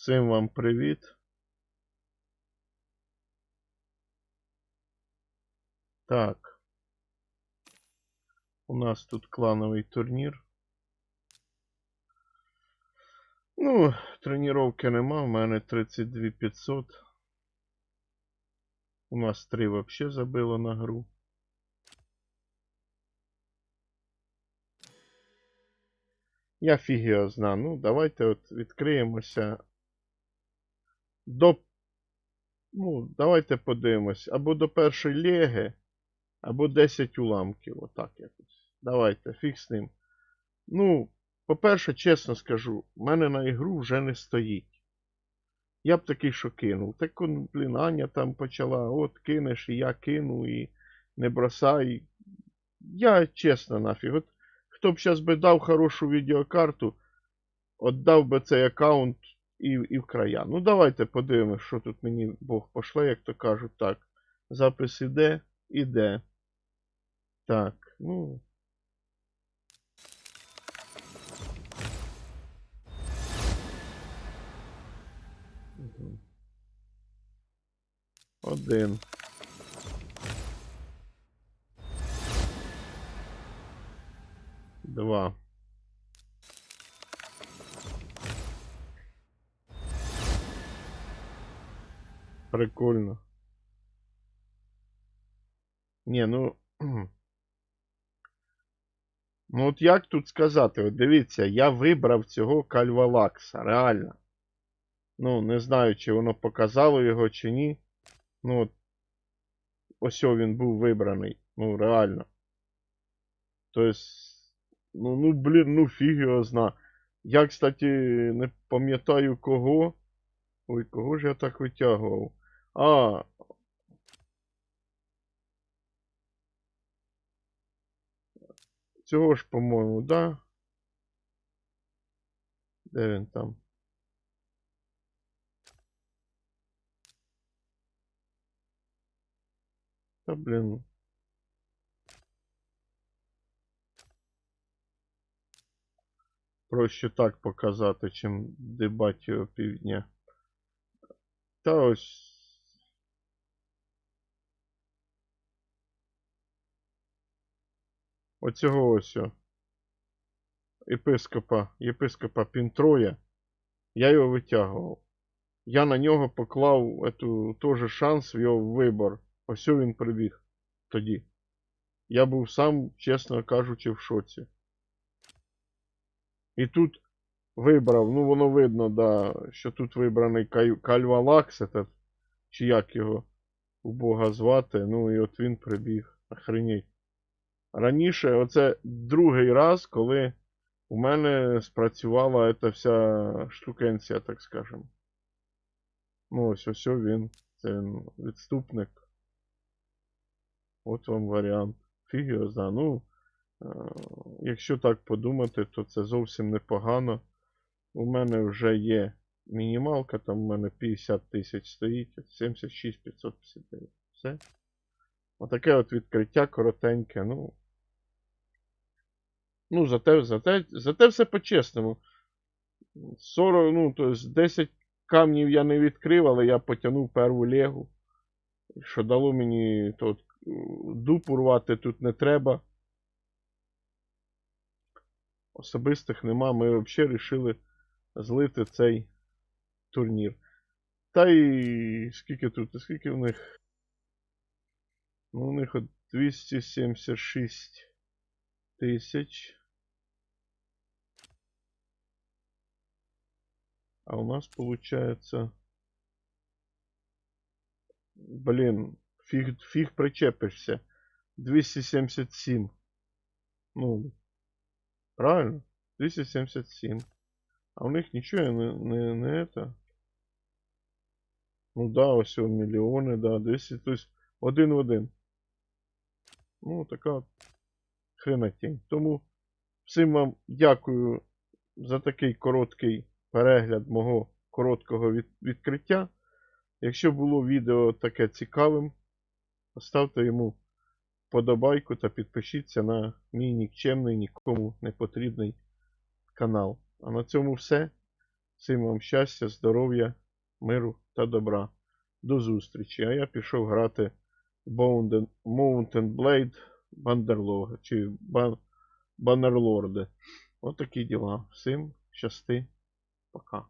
Всім вам привіт. Так. У нас тут клановий турнір. Ну, тренування нема, в мене 32 500. У нас 3 вообще забило на гру. Я фіг його зна. Ну, давайте от відкриємося. До. Ну, давайте подивимось. Або до першої леги, або 10 уламків. Отак якось. Давайте, фіг з ним. Ну, по-перше, чесно скажу, в мене на ігру вже не стоїть. Я б такий, що кинув. Так, он, блін, Аня там почала, от кинеш, і я кину, і не бросай. Я чесно нафіг. От хто б зараз би дав хорошу відеокарту, отдав би цей аккаунт і, і в края. Ну, давайте подивимось, що тут мені Бог пошле, як то кажуть. Так. Запис іде, іде. Так, ну. Один. Два. Прикольно. Ні, ну. Ну, от як тут сказати? От дивіться, я вибрав цього кальвалакса, реально. Ну, не знаю, чи воно показало його, чи ні. Ну, от. Ось він був вибраний. Ну, реально. Тобто. Ну, ну, блін, ну фіг його зна. Я, кстати, не пам'ятаю кого. Ой, кого ж я так витягував? А. Цього ж, по-моєму, да? Де він там? Та, блін. Проще так показати, чим дебать його півдня. Та ось. Оцього ось. Єпископа, єпископа Пінтроя. Я його витягував. Я на нього поклав ету, теж шанс в його вибор. Ось він прибіг тоді. Я був сам, чесно кажучи, в шоці. І тут вибрав, ну воно видно, да, що тут вибраний Кай- Кальвалакс, чи як його у Бога звати. Ну і от він прибіг. Охренеть. Раніше, оце другий раз, коли у мене спрацювала ця вся штукенція, так скажемо. Ну, ось ось він. Це відступник. От вам варіант. Фіг його зна. Ну, е, якщо так подумати, то це зовсім непогано. У мене вже є мінімалка, там у мене 50 тисяч стоїть, 76 559. Все. Отаке от відкриття коротеньке. Ну, ну зате, зате, зате все по-чесному. 40, ну, то есть 10 камнів я не відкрив, але я потягнув перву легу. Що дало мені то, от, дупу рвати тут не треба. Особистих нема. Ми взагалі вирішили злити цей турнір. Та й скільки тут? Скільки в них? Ну, у них от 276 тисяч. А у нас получается... Блин, фиг, фиг причепишься. 277. Ну, правильно? 277. А у них ничего не, не, не это. Ну да, ось о, мільйони, да, 200, то есть один в один. Ну, така от хренотень. Тому всім вам дякую за такий короткий перегляд мого короткого від, відкриття. Якщо було відео таке цікавим, поставте йому подобайку та підпишіться на мій нікчемний, нікому не потрібний канал. А на цьому все. Всім вам щастя, здоров'я, миру та добра. До зустрічі. А я пішов грати в Mountain Blade Bannerlord чи Ban- Bannerlord. Отакі діла. Всім щасти. Пока.